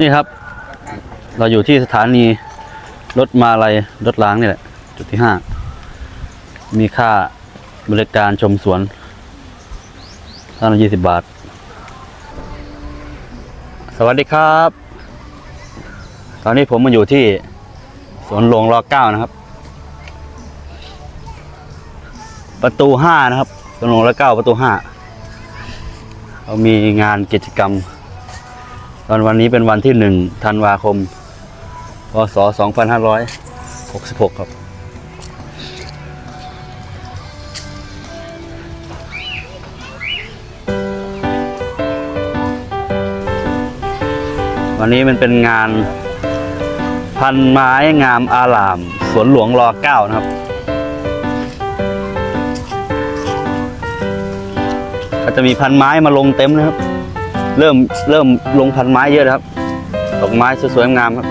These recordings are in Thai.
นี่ครับ เราอยู่ที่สถานีรถมาลัยรถล้างนี่แหละ จุดที่ห้ามีค่าบริการชมสวนท่านละยี่สิบบาท สวัสดีครับ ตอนนี้ผมมาอยู่ที่สวนหลวงรอเก้านะครับ ประตูห้านะครับสวนหลวงรอเก้าประตูห้าเรามีงานกิจกรรม ตอนวันนี้เป็นวันที่หนึ่งธันวาคมพศสองพันห้าร้อยหกสิบหกครับ วันนี้มันเป็นงาน พันไม้งามอาลาม สวนหลวงรอเก้านะครับก็จะมีพันไม้มาลงเต็มนะครับ เริ่มเริ่มลงพันไม้เยอะครับดอกไม้สวยๆงามครับ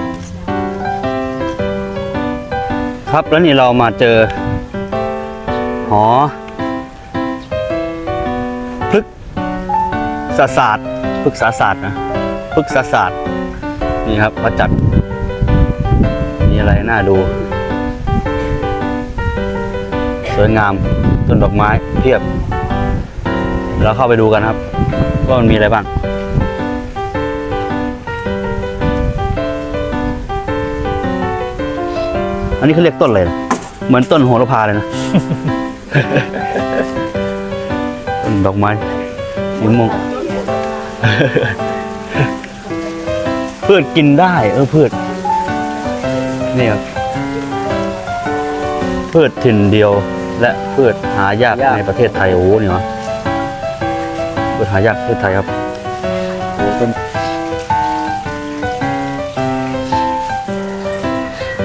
ครับแล้วนี่เรามาเจอหอพฤกษศาสตร์พฤกษศาสตร์นะพฤกษศาสตร์นี่ครับพระจัดมีอะไรน่าดู สวยงามต้นดอกไม้เพียบเราเข้าไปดูกันครับ ว่ามันมีอะไรบ้าง อันนี้เขาเรียกต้นอะไรนะเหมือนต้นโหระพาเลยนะ ต้นดอกไม้สีม่วง พืชกินได้ เออพืชนี่ครับพืชถิ่นเดียว และพืชหายากหายากในประเทศไทยโอ้โหนี่วะพืชหายากประเทศไทยครับโอ้เป็น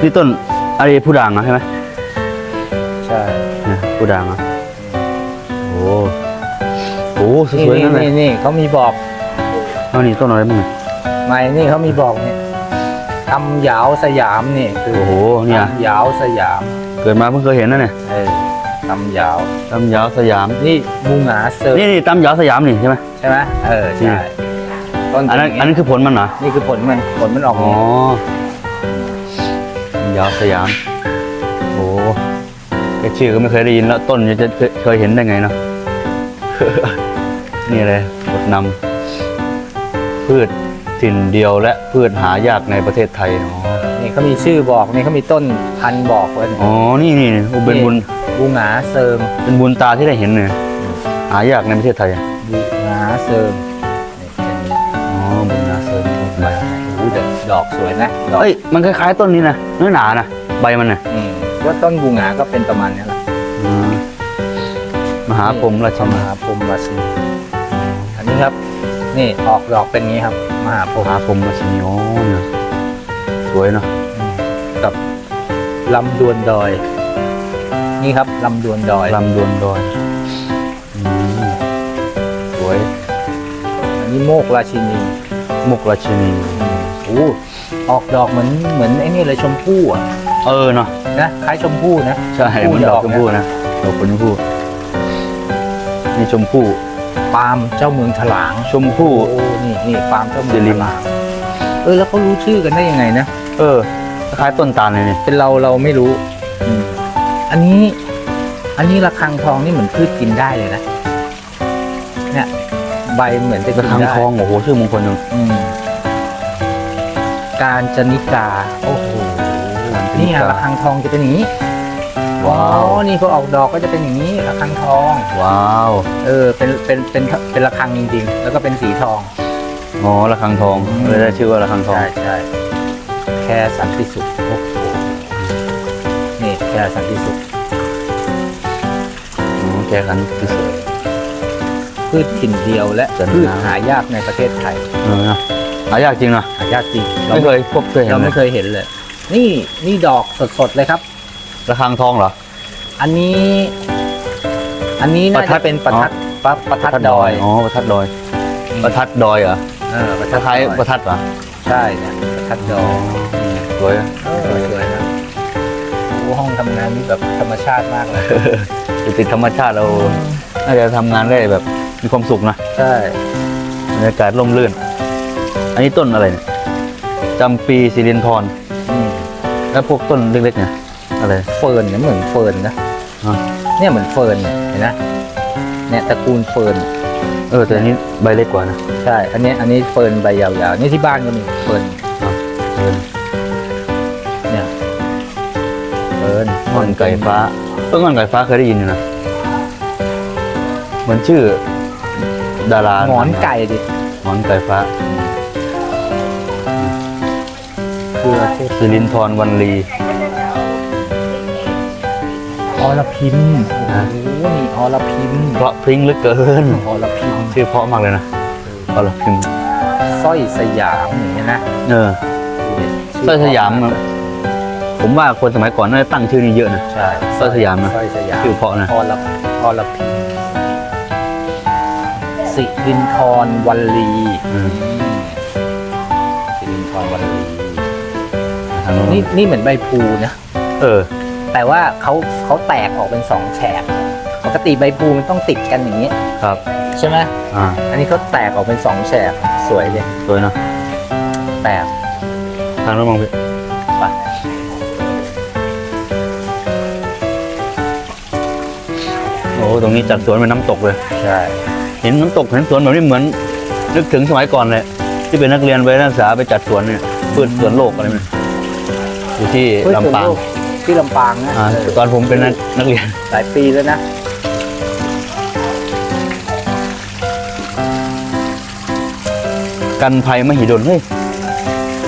นี่ต้น อะไรผู้ด่างนะใช่ไหมใช่เนี่ยผู้ด่างอะโอ้โหสนี่วยๆนี่นั่นเลยนี่นี่เขามีบอกเอานี่ต้นอะไรบ้างเนี่ยไม่นี่เขามีบอกเนี่ยตำหยาวสยามนี่คือโอ้โหเนี่ยตำหยาวสยามเกิดมาเพิ่งเคยเห็นนะเนี่ยเออตำหยาวตำยาวสยาม นี่มูหงาเซิร์ฟนี่นี่ตำยาวสยามนี่ใช่ไหม ใช่ไหมเออนี่ใช่ต้นอันนั้นย่างอันนั้นคือผลมันเหรอนี่คือผลมันผลมันออกอ๋อเนี่ ยตำยาวสยาม โอ้แค่ชื่อก็ไม่เคยได้ยินแล้วต้นจะจะเคยเห็นได้ไงเนาะ นี่เลยบทนำพืชถิ่นเดียวและพืชหายากในประเทศไทยอ๋อนี่เขามีชื่อบอกนี่เขามีต้นพันธุ์บอกไว้เนี่ยอ๋อ นี่นี่อุเป็นบุญบูหงาเซิงเป็นบุญตาที่ได้เห็นเนี่ยหายากในประเทศไทยอะบูหงาเซิงนี่แค่นี้อ๋อบุญนา ดอกสวยนะดอกเอ้ยมันคล้ายๆต้นนี้นะเนื้อหนานะใบมันนะอืมว่าต้นบูหงาก็เป็นประมาณเนี้ยแหละอืมมหาพรหมราชมมาหาพรหมราชินีอันนี้ครับ นี่ออกดอกเป็นงี้ครับ มหาพรหมมหาพรหมราชินีโอ้เนี่ยสวยเนาะกับลำดวนดอย นี่ครับลำดวนดอยลำดวนดอยอืมสวยอันนี้โมกราชินี มุกราชินี โอ้ออกดอกเหมือนเหมือนไอ้นี่เลยชมพู่อะเออเนาะนะคล้ายชมพู่นะใช่ชมพู่เหมันดอกดชอกมเนี่ยพู่นะดอกชมพู่นี่ชมพู่ปาล์มเจ้าเมืองถลางชมพู่โอ้นี่นี่ปาล์มเจ้าเมืองสิริถลางเออแล้วเขารู้ชื่อกันได้ยังไงนะเออคล้ายต้นตาลเลยนี่เป็นเราเราไม่รู้อืมอันนี้ อันนี้ระฆังทองนี่เหมือนพืชกินได้เลยนะเนี่ยใบเหมือนจะกระกินทังได้ทองโอ้โหชื่อมงคลจังอืม การจนิกา โอ้โหการจนิกานี่ระฆังทองจะเป็นอย่างนี้ ว้าวอ๋อนี่พอออกดอกก็จะเป็นอย่างนี้ระฆังทอง ว้าว เออ เป็น เป็น เป็น เป็นระฆังจริงๆ แล้วก็เป็นสีทอง อ๋อระฆังทองอืมเลยได้ชื่อว่าระฆังทอง ใช่ใช่แค่สันติสุขโอ้โหนี่แค่สันติสุขอ๋อแกกันที่สุดพืชถิ่นเดียวและจันทนาพืชหายากในประเทศไทยเออนะ หายากจริงนะหายากจริงเราไม่เคยพบเคยเห็นเราเลไม่ยเคยเห็นเลย นี่นี่ดอกสดๆเลยครับระฆังทองเหรอ อันนี้ อันนี้น่าประทัจะดเป็นประทัดประประทัดดอยอ๋อประทัดดอยประทัดดอยเหรอเออประคทัดล้ายดๆอยประทัดเหรอใช่เนี่ยประทัดดอยสวยอะเออสวยนะโอ้ห้องทำงานนี่แบบธรรมชาติมากเลยอยู่ติดธรรมชาติเราน่าจะทำงานได้แบบมีความสุขนะใช่บรรยากาศร่มรื่น อันนี้ต้นอะไรเนี่ยจำปีสิรินทรอืมแล้วพวกต้นเล็กๆเนี่ยอะไรเฟิร์นเนี่ยเหมือนเฟิร์นนะอะเนี่ยเหมือนเฟิร์นเนี่ยเห็นนะเนี่ยตระกูลเฟิร์นเออแต่อันนี้ใบเล็กกว่านะใช่อันนี้อันนี้เฟิร์นใบยาวๆนี่ที่บ้านก็มีเฟิร์นเออเนี่ยเฟิร์นงอนไก่ฟ้าเอองอนไก่ฟ้าเคยได้ยินอยู่นะเหมือนชื่อ ดาราหงอนไก่ดิหงอนไก่ฟ้า สิรินทรวันลีอรพิมโอ้โหนี่อรพิมเพราะพริ้งเหลือเกินอรพิมชื่อเพราะมากเลยนะเอาละพิมพ์สร้อยสยามอย่างเงี้ยนะเออดูดิสร้อยสยามอะผมว่าคนสมัยก่อนน่าจะตั้งชื่อนี้เยอะนะใช่สร้อยสยามนะสร้อยสยามชื่อเพราะนะอรอรพิมสิรินทรวันลีอืม น้นนี่นี่เหมือนใบพลูนะ เออ แต่ว่าเขาเขาแตกออกเป็นสองแฉก ปกติใบพลูมันต้องติดกันอย่างนี้ ครับ ใช่ไหมอ่า อันนี้เขาแตกออกเป็นสองแฉก สวยเลย สวยเนอะแตกทางโน้นมองพี่ไปโอ้ตรงนี้จัดสวนเป็นน้ำตกเลย ใช่ เห็นน้ำตกเห็นสวนแบบนี้เหมือน นึกถึงสมัยก่อนเลยที่เป็นนักเรียนไปนักศึกษาไปจัดสวนเนี่ยพืชสวนโลกอะไรเนี่ย อยู่ที่ลำปางที่ลำปางนะอ่าเออตอนผมเป็นนักนักเรียน หลายปีแล้วนะกันภัยมหิดลเฮ้ย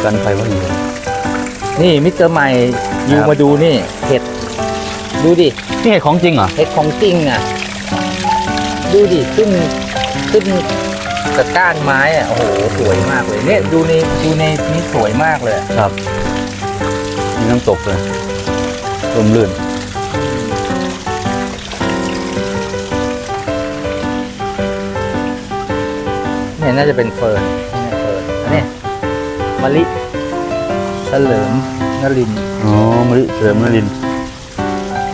กันภัยมหิดล นี่มิสเตอร์ใหม่ยูครับ มาดูนี่เห็ดดูดินี่เห็ดของจริงเหรอเห็ดของจริงอะ ดูดิขึ้นขึ้นกับก้านไม้อะโอ้โหสวยมากเลยเนี่ยดูในดูในนี้สวยมากเลย ครับมี น้ำตกเลยลมลื่นเนี่ยน่าจะเป็นเฟิร์นเนี่ยเฟิร์นอันนี้มะลิเฉลิมนรินทร์อ๋อมะลิเสริมนรินทร์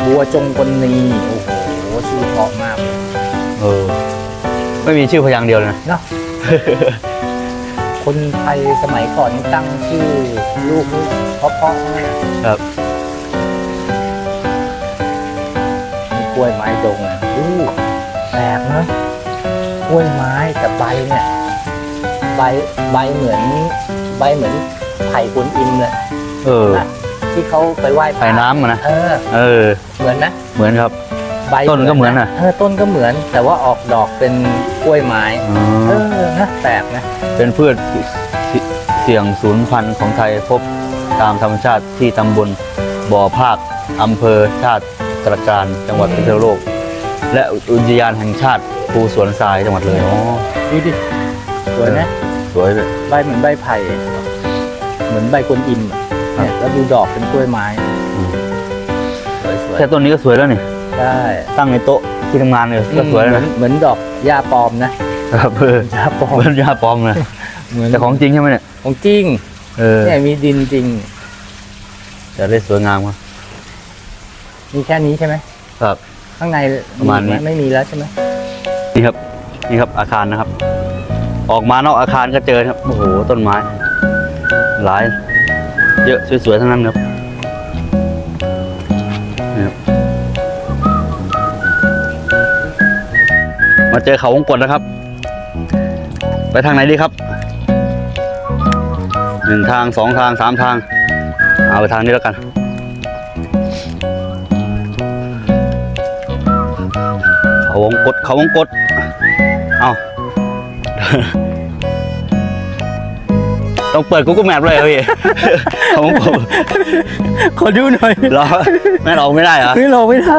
บัวจงกลนีโอ้โหชื่อเพราะมากเลยเออ ไม่มีชื่อพยางค์เดียวเลยนะ เนาะ คนไทยสมัยก่อนนี่ตั้งชื่อลูกนี่เพราะๆมากครับมีกล้วยไม้ดงอะอู้แปลกเนอะกล้วยไม้แต่ใบเนี่ยใบใบเหมือนใบเหมือนไผ่กวนอิมเลยเออนะที่เขาไปไหว้พระไผ่น้ำอะนะ เออ เออ เหมือนนะ เหมือนครับ ใบต้นก็เหมือนน่ะเออต้นก็เหมือน แต่ว่าออกดอกเป็นกล้วยไม้อ๋อเออนะแปลกนะเป็นพืชสิเสี่ยงสูญพันธุ์ของไทยพบตามธรรมชาติที่ตำบลบ่อภาคอำเภอชาติตระการจังหวัดพิษณุโลก และอุทยานแห่งชาติภูสวนทรายจังหวัดเลยอ๋อดูดิสวยไหมสวยเลยใบเหมือนใบไผ่เหมือนใบกวนอิมอะเนี่ยแล้วดูดอกเป็นกล้วยไม้อืมสวยสวยแค่ต้นนี้ก็สวยแล้วนี่ ได้ตั้งในโต๊ะที่ทำงานเลยก็สวยแล้วเหมือนนะเหมือนดอกหญ้าปลอมนะครับเออหญ้าปลอมเหมือนยาปลอมเลยเหมือนแต่ของจริงใช่ไหมเนี่ยของจริงเออเนี่ยมีดินจริงจะได้สวยงามครับมีแค่นี้ใช่ไหมครับ ข้างในประมาณนี้ไหไม่มีแล้วใช่ไหมนี่ครับนี่ครับอาคารนะครับ ออกมานอกอาคารก็เจอครับโอ้โหต้นไม้ หลาย เยอะสวยๆทั้งนั้นครับนี่ครับ มาเจอเขาวงกดนะครับ ไปทางไหนดีครับหนึ่งทางสองทางสามทาง เอาไปทางนี้แล้วกัน เขาวงกดเขาวงกดเอาต้องเปิด Google Map เลยเหรอพี่เขาวงกดขอดูหน่อยเหรอแม่นออกไม่ได้เหรอนี่เราไม่ได้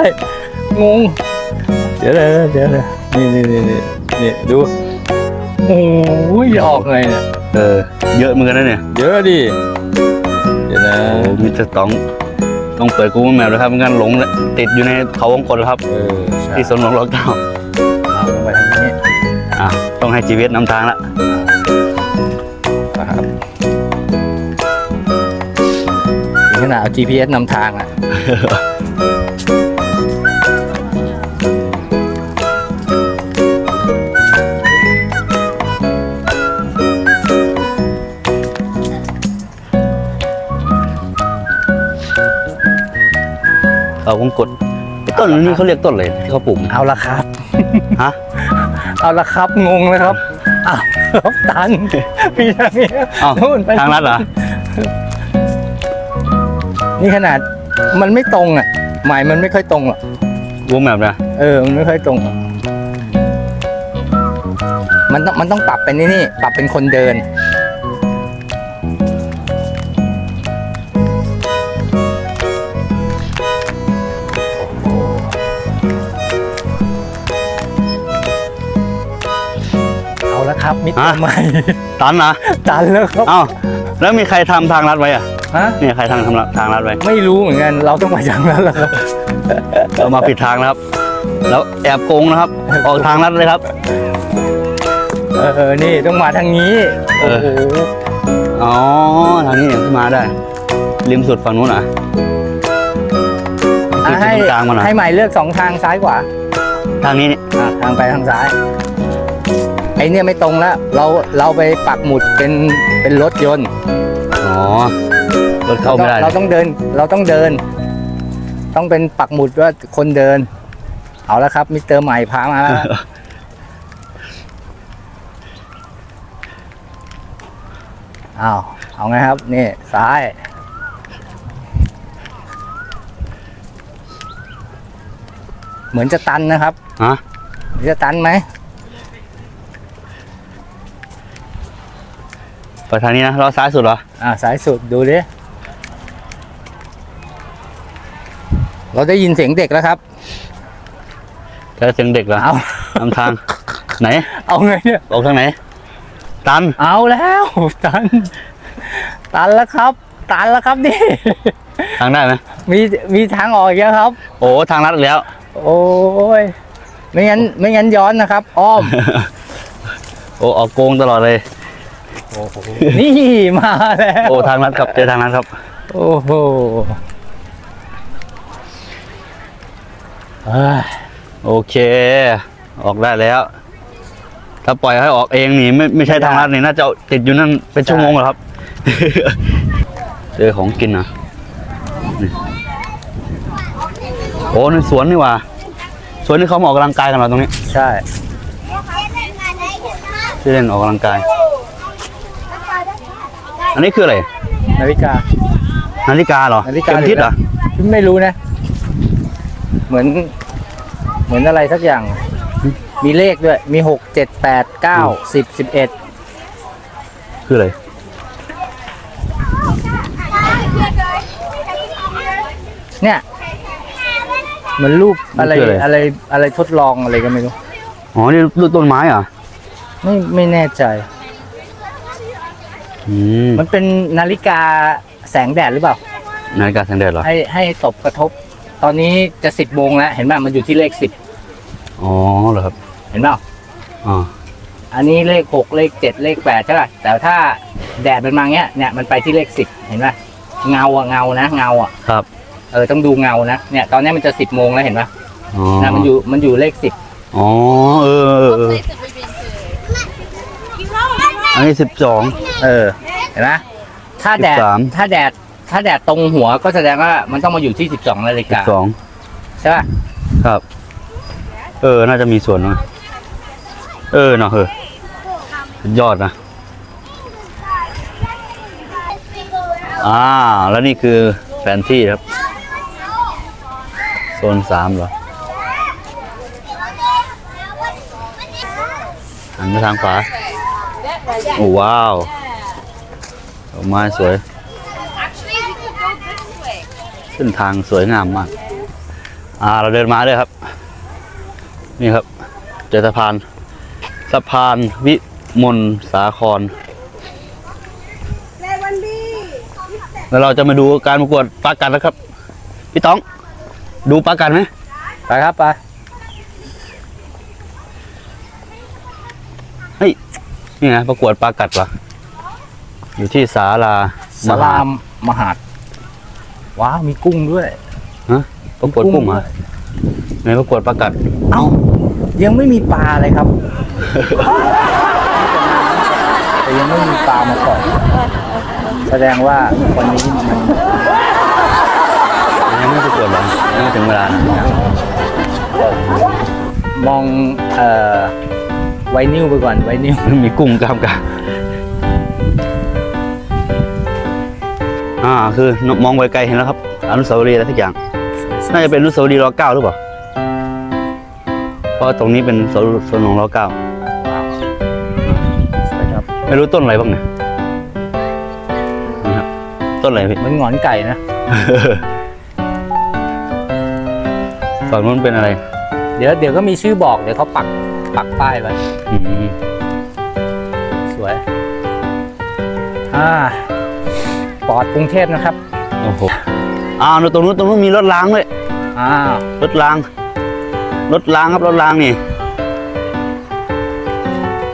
งงเดี๋ยวเลยเดี๋ยวเลย นี่นี่นี่นี่นี่ดูโอ้ยออกไงเนี่ยเออ เยอะเหมือนกันนะเนี่ยเยอะดิเดี๋ยวนะโอ้มีจะต้องต้องเปิด Google Map เลยครับไม่งั้นหลงติดอยู่ในเขาวงกดแล้วครับ เออใช่ที่สวนหลวงรอเก้าเอาลงไปทางนี้อะต้องให้จีเวสนำทางละนะครับถึงขนาดเอา GPS นำทางอะ เอาวงกดไอ้ต้นนี้เขาเรียกต้นอะไรที่เขาปลูกเอาละครับฮะเอาละครับงงเลยครับอ้าวครับตันพี่ทางนี้อ้าวนู่นไปทางลัดเหรอนี่ขนาดมันไม่ตรงอะหมายมันไม่ค่อยตรงหรอกวงแบบนะเออมันไม่ค่อยตรงหรอกมันต้องมันต้องปรับเป็นนี่นี่ปรับเป็นคนเดิน ครับมิตรใหม่ ตันนะตันแล้วครับเอ้าแล้วมีใครทำทางลัดไว้อะฮะเนี่ยใครทำทำทางลัดไว้ ไม่รู้เหมือนกัน เราต้องไปอย่างนั้นแหละครับเรามาผิดทางนะครับ แล้วแอบโกงนะครับ ออกทางลัดเลยครับ เออ นี่ต้องมาทางนี้เอโอ้อโห อ๋อ ทางนี้เนี่ยขึ้นมาได้ ริมสุดฝั่งนู้นเหรอะอะให้กลางมันเหรอให้ใหม่เลือกสองทางซ้ายขวาทางนี้นี่อะทางไปทางซ้ายไอ เนี่ยไม่ตรงแล้วเราเราไปปักหมุดเป็นเป็นรถยนต์อ๋อรถเข้าไม่ได้เราต้องเดิน เราต้องเดิน ต้องเป็นปักหมุดว่าคนเดิน เอาแล้วครับมิสเตอร์ใหม่พามาแล้วนะอ้าวเอาไงครับ นี่ซ้ายเหมือนจะตันนะครับฮะจะตันไหม ไปทางนี้นะเราซ้ายสุดเหรอ อ่าสายสุดดูดิเราได้ยินเสียงเด็กแล้วครับเจอเสียงเด็กเหรอเอา นำทาง ไหนเอาไงเนี่ย ออกทางไหน ตัน เอาแล้วตัน ตันแล้วครับ ตันแล้วครับนี่ ทางได้ไหมมีมีทางออกอีกแล้วครับ โอ้ทางลัดอีกแล้ว โอ้ยไม่งั้นไม่งั้นย้อนนะครับ อ้อม โอ้ออกโกงตลอดเลย นี่มาแล้วโอ้ทางลัดครับเจอทางลัดครับ โอ้โหเอ้ยโอเค ออกได้แล้ว ถ้าปล่อยให้ออกเองนี่ไม่ไม่ใช่ทางลัดนี่น่าจะติดอยู่นั่นเป็นชั่วโมงเหรอครับ เจอของกินนะนี่โอ้นี่สวนนี่หว่าสวนนี่เขามาออกกำลังกายกันเหรอตรงนี้ ใช่ที่เล่นออกกำลังกาย อันนี้คืออะไร นาฬิกา นาฬิกาเหรอนาฬิกาเข็มทิศเหรอ ไม่รู้นะ เหมือน เหมือนอะไรสักอย่าง มีเลขด้วย มีหกเจ็ดแปดเก้าสิบสิบเอ็ดคืออะไร เนี่ย เหมือนรูปอะไรอะไรอะไรทดลองอะไรก็ไม่รู้ อ๋อ นี่รูปต้นไม้เหรอ ไม่ไม่แน่ใจ อืมมันเป็นนาฬิกาแสงแดดหรือเปล่า นาฬิกาแสงแดดเหรอ ให้ให้ตบกระทบ ตอนนี้จะสิบโมงแล้ว เห็นไหมมันอยู่ที่เลขสิบอ๋อเหรอครับเห็นเปล่าอ๋ออันนี้เลขหกเลขเจ็ดเลขแปดใช่ป่ะแต่ถ้าแดดมันมาเงี้ยเนี่ยมันไปที่เลขสิบเห็นป่ะเงาอะเงานะเงาอะครับ เออต้องดูเงานะเนี่ยตอนนี้มันจะสิบโมงแล้วเห็นป่ะอ๋อนะมันอยู่มันอยู่เลขสิบอ๋อเออเออเออ อันนี้สิบสอง เออ เห็นไหมถ้าแดด 13 ถ้าแดด ถ้าแดดตรงหัวก็แสดงว่ามันต้องมาอยู่ที่สิบสองนาฬิสิกาบสอง ใช่ป่ะ ครับ เออ น่าจะมีส่วนนะเออเนาะเออสุดยอดนะ อ่า แล้วนี่คือแผนที่ครับ โซนสามเหรอหันไปทางขวา โอ้ว้าวดอกไม้สวย เส้นทางสวยงามมาก อ่าเราเดินมาเลยครับ นี่ครับ เจอสะพาน สะพานวิมลสาคร แล้วเราจะมาดูการประกวดปลากัดนะครับ พี่ต้อง ดูปลากัดไหมไปครับไป นี่ไงประกวดปลากัดวะอยู่ที่ศาลาสลามมหาดว้าวมีกุ้งด้วยประกวดกุ้งเหรอไหนประกวดปลากัด เอ้า ยังไม่มีปลาเลยครับ แต่ยังไม่มีปลามาก่อนแสดงว่าวันนี้มันยังไงยังไม่ประกวดหรอยังไม่ถึงเวลานะมองเอ่อ ไวนิวไปก่อนไวนิวมีกุ้งกล้ามกลางอ่าคือ มองไกลๆเห็นแล้วครับ อนุสาวรีย์อะไรทุกอย่าง น่าจะเป็นอนุสาวรีย์รอเก้าหรือเปล่า เพราะตรงนี้เป็นสวนสวนหลวงรอเก้าสวยครับไม่รู้ต้นอะไรบ้างเนี่ยนี่ครับต้นอะไรพี่เหมันหงอนไก่นะฝั่งนู้นเป็นอะไร เดี๋ยวเดี๋ยวก็มีชื่อบอกเดี๋ยวเขาปัก ปักป้ายไว้อืมสวย อ่าปอดกรุงเทพนะครับ โอ้โหอ้าวตรงนู้นตรงนู้นมีรถล้างด้วยอ้าวรถล้าง รถล้างครับรถล้างนี่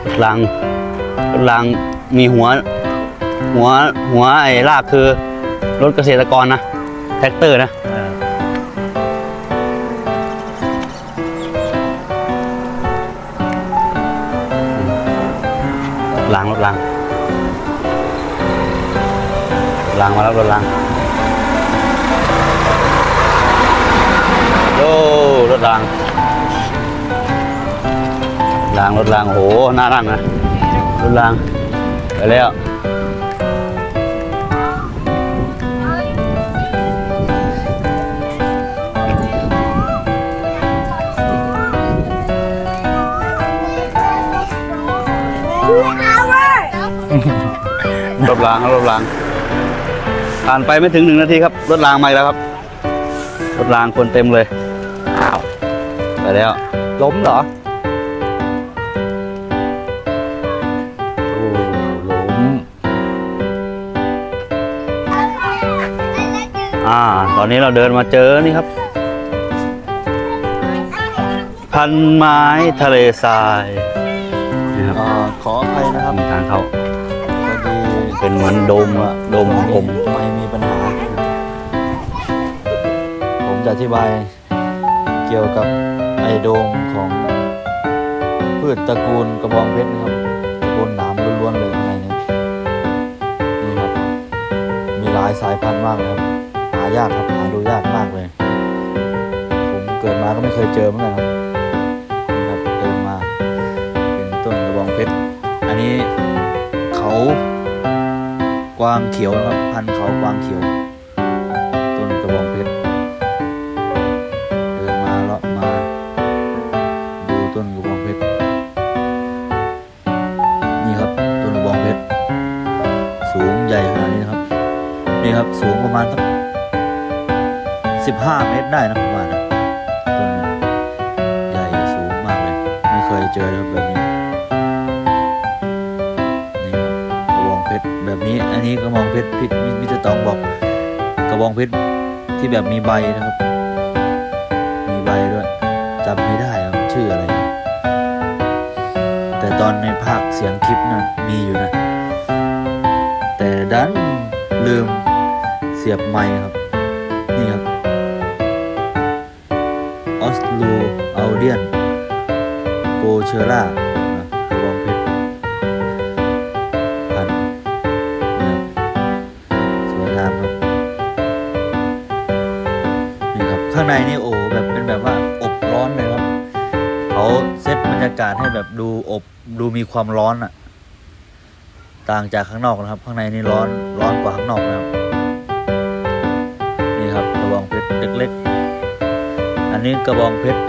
รถล้างรถล้างมีหัว หัวหัวไอ้ลากคือ รถเกษตรกรนะแท็กเตอร์นะ เออล้างรถล้างล้างมาแล้วรถล้างโอ้รถล้างล้างรถล้างโอ้โหน่ารักนะรถล้างไปแล้ว รถล้างครับรถล้าง ผ่านไปไม่ถึงหนึ่งนาทีครับ รถล้างมาอีกแล้วครับ รถล้างคนเต็มเลยไปแล้ว ล้มเหรอ โอ้ล้ม อ่า ตอนนี้เราเดินมาเจอนี่ครับ พันไม้ทะเลทรายนี่ครับอ่าขออภัยนะครับ ทางเข้าพอดี เป็นเหมือนโดมอะโดมกลมไม่มีปัญหา ผมจะอธิบายเกี่ยวกับไอโดมของพืชตระกูลกระบองเพชรนะครับตระกูลหนามล้วนๆเลยข้างในนี้นี่ครับ มีหลายสายพันธุ์มากเลยครับหายากครับหาดูยากมากเลย ผมเกิดมาก็ไม่เคยเจอเหมือนกันครับนี่ครับเดินมาเป็นต้นกระบองเพชรอันนี้เขาก วางเขียวนะครับ พันเขากวางเขียว ต้นกระบองเพชรเดินมาเลาะมาดูต้นกระบองเพชรนี่ครับต้นกระบองเพชรสูงใหญ่ขนาดนี้นะครับนี่ครับสูงประมาณสักสิบห้าเมตรได้นะประมาณนะต้นใหญ่สูงมากเลย ไม่เคยเจอนะครับแบบ นี้อันนี้กระบองเพชรพิมิมิตอร์ตองบอกกระบองเพชรที่แบบมีใบนะครับ มีใบด้วยจำไม่ได้ครับชื่ออะไร แต่ตอนในภาคเสียงคลิปนะมีอยู่นะ แต่ดันลืมเสียบไมค์ครับ นี่ครับออสลูอัลเดียนโปเชอร่า ในนี่โอ้โหแบบเป็นแบบว่าอบร้อนเลยครับเขาเซตบรรยากาศให้แบบดูอบดูมีความร้อนอะต่างจากข้างนอกนะครับ ข้างในนี่ร้อนร้อนกว่าข้างนอกนะครับ นี่ครับกระบองเพชรเล็กๆอันนี้กระบองเพชร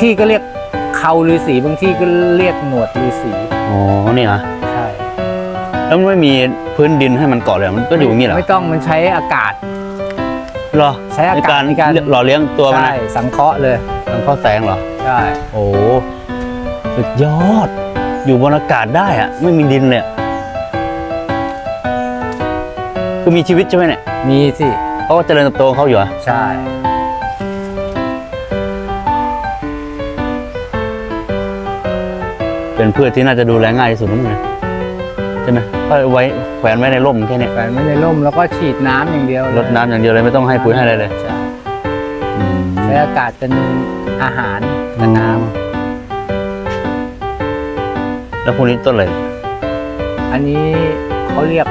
ที่ก็เรียกเขาฤาษีบางที่ก็เรียกหนวดฤาษีอ๋อนี่นะใช่แล้วมันไม่มีพื้นดินให้มันเกาะเลยเหรอมันก็อยู่อย่างนี้เหรอไม่ต้องมันใช้อากาศเหรอใช้อาในกาการศในการหล่อเลี้ยงตัวมันใช่นะสังเคราะห์เลยมันเข้าแสงเหรอใช่โอ้สุดยอด อยู่บนอากาศได้อะไม่มีดินเลยอะคือมีชีวิตใช่ไหมเนี่ยมีสิเขาก็เจริญเติบโตของเขาอยู่อะใช่ เป็นพืชที่น่าจะดูแลง่ายที่สุดนั่นเลยใช่ไหมก็ไว้แขวนไว้ในร่มแค่เนี้ยแฝงไว้ในร่มแล้วก็ฉีดน้ำอย่างเดียวเลยรดน้ำอย่างเดียวเลยไม่ต้องให้ปุ๋ยให้อะไรเลยใช่อืมใช้อากาศเป็นอาหารกับน้แล้วพวกนี้ต้นอะไรำอันนี้เขาเรียก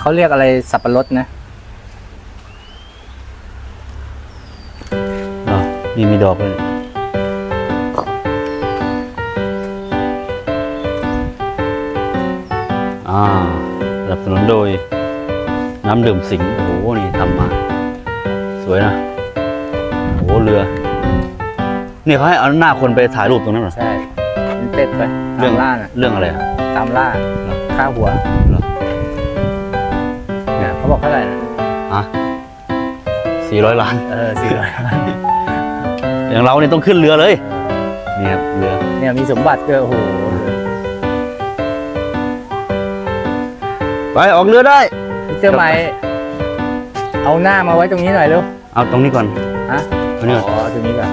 เขาเรียกอะไรสับปะรดนะเหรอมีมีดอกเลย อ่าสนับสนุนโดย น้ำดื่มสิงห์โอ้โหนี่ทำมา สวยนะโอ้โหเรือ นี่เขาให้เอาหน้าคนไปถ่ายรูปตรงนั้นเหรอ ใช่เป็นเป็ดไปเรื่ตามล่าน่ะเรื่องอะไรอะตามล่าเหรอฆ่าหัวเหรอเนี่ยเขาบอกเท่าไหร่นะฮะสี่ร้อยล้าน เออสี่ร้อยอย่างเราเนี่ยต้องขึ้นเรือเลยนี่ครับเรือ เนี่ยมีสมบัติด้วยโอ้โห ไปออกเรือได้ เจ้าไหมเอาหน้ามาไว้ตรงนี้หน่อยเร็วเอาตรงนี้ก่อนฮะตรงนี้ก่อนอ๋อตรงนี้ก่อน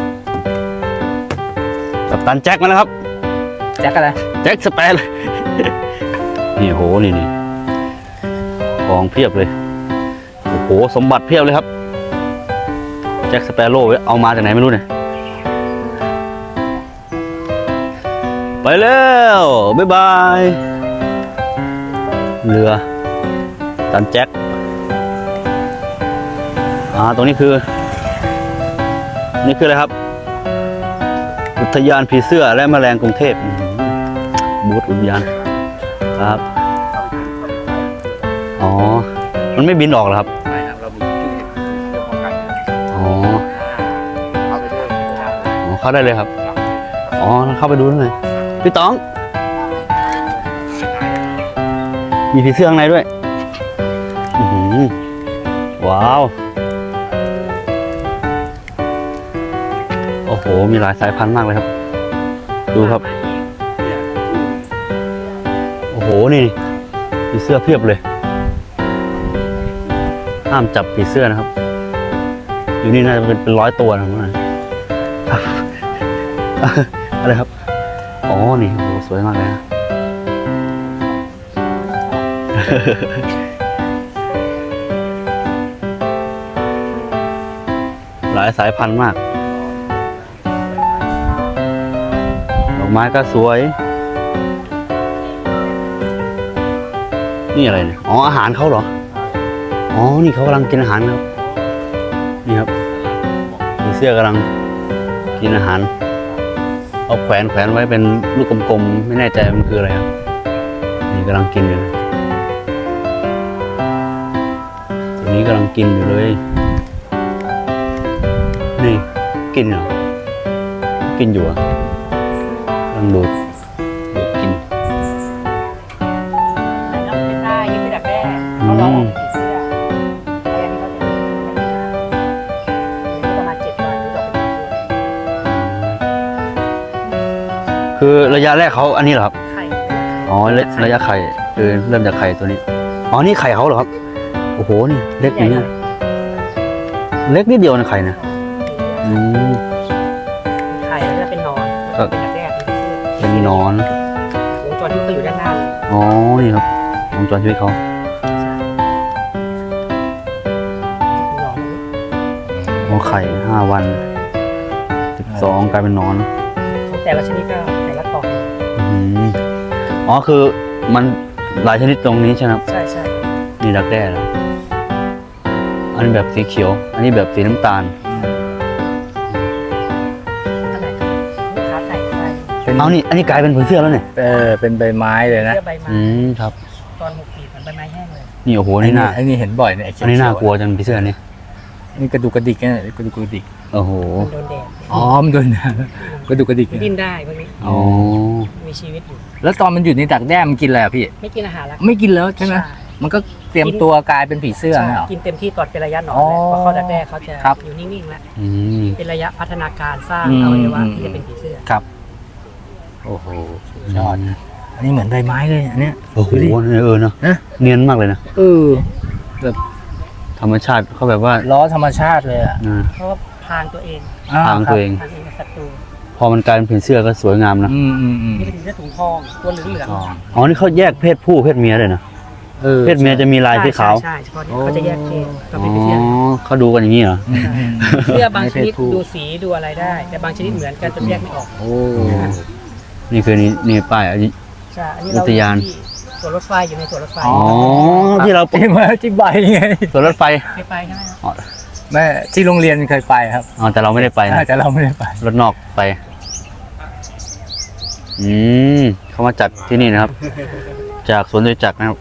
กับตันแจ็คมาแล้วครับ แจ็คอะไร แจ็คสเปนนี่โหนี่นี่ของเพียบเลยโอ้โหสมบัติเพียบเลยครับ แจ็คสเปโร่เอามาจากไหนไม่รู้เนี่ยไปแล้ว บ๊ายบาย เรือ ตันแจ็คอ่าตรงนี้คือ นี่คืออะไรครับ อุทยานผีเสื้อและแมลงกรุงเทพอื้อหือบูธอุทยานครับ อ๋อ มันไม่บินออกเหรอครับใช่ครับเรามีจุดเรื่องของการอ๋อเอาไปด้วยอ๋อเข้าได้เลยครับ อ๋องั้นเข้าไปดูหน่อยพี่ต๋อง มีผีเสื้อข้างในด้วย อือหือว้าว โอ้โห มีหลายสายพันธุ์มากเลยครับ ดูครับ โอ้โห นี่ผีเสื้อเพียบเลย ห้ามจับผีเสื้อนะครับ อยู่นี่น่าจะเป็นเป็นร้อยตัวนะมว่าครับอะไรครับ อ๋อ นี่โอ้สวยมากเลยนะ หลายสายพันธุ์มาก ดอกไม้ก็สวย นี่อะไรเนี่ย อ๋อ อาหารเขาเหรอ อ๋อ นี่เขากำลังกินอาหารครับ นี่ครับมีเสื้อกำลังกินอาหาร เอาแขวนแขวนไว้เป็นลูกกลมๆ ไม่แน่ใจมันคืออะไรครับ นี่กำลังกินอยู่เลยตัวนี้กำลังกินอยู่เลย นี่กินเหรอ กินอยู่เหรอะกำลังดูดดูดกินไหนเราไม่ได้ยังไม่ดักแด้เขาร้องของผีเสื้อไอ้อันนี้เขาจะไม่ได้ประมาณเจ็ดวันที่เราไปดูด้วยคือระยะแรกเขาอันนี้เหรอครับไข่อ๋อระระยะไข่คือเริ่มจากไข่ตัวนี้ อ๋อ นี่ไข่เขาเหรอครับ โอ้โห นี่เล็กอย่างนี้ เล็กนิดเดียวนะไข่นะ อืม ไข่แล้วจะเป็นนอนครับเป็นดักแด้เป็นผีเสื้อเป็นหนอน วงจรที่เขาอยู่ด้านหน้าอ๋อ นี่ครับวงจรชีวิตเขา เป็นนอนหัวไข่ห้าวันสิบสองกลายเป็นหนอนของแต่ละชนิดก็แต่ละกล่องอืมอ๋อคือมันหลายชนิดตรงนี้ใช่ไหมครับ ใช่ใช่นี่ดักแด้แล้วอันนี้แบบสีเขียว อันนี้แบบสีน้ำตาล เป็นเอานี่อันนี้กลายเป็นผีเสื้อแล้วเนี่ยเออเป็นใบไม้เลยนะเสื้อใบไม้อืมครับตอนหกปีเหมือนใบไม้แห้งเลยนี่โอ้โหอันนี่นี้น่าอันนี้เห็นบ่อยเนี่ยไอ้เขียวอันนี้น่าๆกลัวจังผีเสื้ออันนี้นี่กระดูกกระดิกเนี่ยกระดูกกระดิกโอ้โหมันโดนแดดอ๋อมันโดนนะกระดูกกระดิกมันเนี่ยดิ้นได้พวกนี้อ๋อมีชีวิตอยู่แล้วตอนมันอยู่ในดักแด้มันกินอะไรอะพี่ ไม่กินอาหารแล้วไม่กินแล้วใช่ไหมมันก็เตรียมตัวกลายเป็นผีเสื้อใช่เนี่ยเหรอ กินเต็มที่ตอนเป็นระยะหนอนอ๋อแล้วพอเข้าดักแด้เขาจะครับ อยู่นิ่งๆแล้วอืม เป็นระยะพัฒนาการสร้างอืม อวัยวะอืมที่จะเป็นผีเสื้อ ครับ โอ้โหยอดอันนี้เหมือนใบไม้เลยอันเนี้ยโอ้โหดูดิ เออเนาะนะ เนียนมากเลยนะเออธรรมชาติเขาแบบว่าล้อธรรมชาติเลยอะอ่า เพราะว่าพรางตัวเองอ่ทางตัวเอง พรางเองกับศัตรูพอมันกลายเป็นผีเสื้อก็สวยงามครับนะอืมอืมอืมนี่เป็นผีเสื้อถุงทองตัวเหลืองอ๋ออ๋อนี่เขาแยกเพศผู้เพศเมียเลยนะเออเพศเมียจะมีๆลายสีขาวใช่ใช่เฉพาะนี้เขาจะแยกเพศก็อ๋เป็นอผีเสื้อเขาดูกันอย่างนี้เหรออืมอืมเสื้อบางชนิดไม่เพศผู้ดูสีดูอะไรได้ แต่บางชนิดเหมือนกันจนแยกไม่ออก โอ้ นี่คือนี่นี่ป้ายอันนี้ ใช่อันนี้เราอุทยาน ที่สวนรถไฟอยู่ในสวนรถไฟอ๋อที่เราที่มาที่ใบไงสวนรถไฟเคยไปใช่ไหมครับแม่ที่โรงเรียนเคยไปครับอ๋อแต่เราไม่ได้ไปนะ แต่เราไม่ได้ไป รถนอกไป อืม เขามาจัดที่นี่นะครับ จากสวนจตุจักรนะครับ